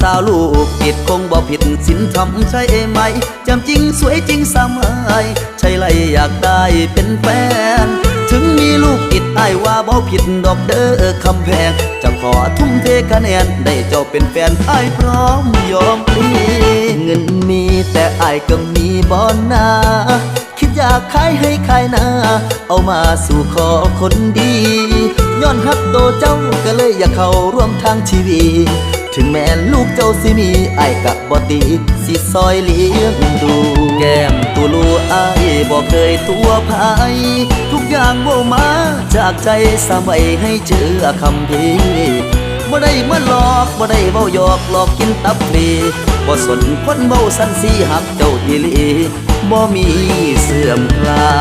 สาวลูกผิดคงบ่ผิดสินทำใช่ไหมจำจริงสวยจริงสมัยใช่ไรอยากได้เป็นแฟน ถึงมีลูกติดไอ้ว่าบ่ผิดดอกเด้อคำแพงจะขอทุ่มเทคะแนนได้เจ้าเป็นแฟนไอ้พร้อมยอมพลีเงินมีแต่อ้ายก็มีบ่นาคิดอยากขายให้ขายนาเอามาสู่ขอคนดีย้อนฮักโตเจ้าก็เลยอยากเข้าร่วมทางชีวิต ถึงแม้ลูกเจ้าสิมีไอ้กับบติดสิซอยเลี้ยงดู แก้มตูลูไอ้บอกเคยตัวภายทุกอย่างโวมาจากใจสามัยให้เชื่อคำพีบ่ได้มาหลอกบ่ได้เว้าหยอกหลอกกินตับฟรีบ่สนคนเว้าสันสีหักเจ้าอีหลีบ่มีเสื่อมคลา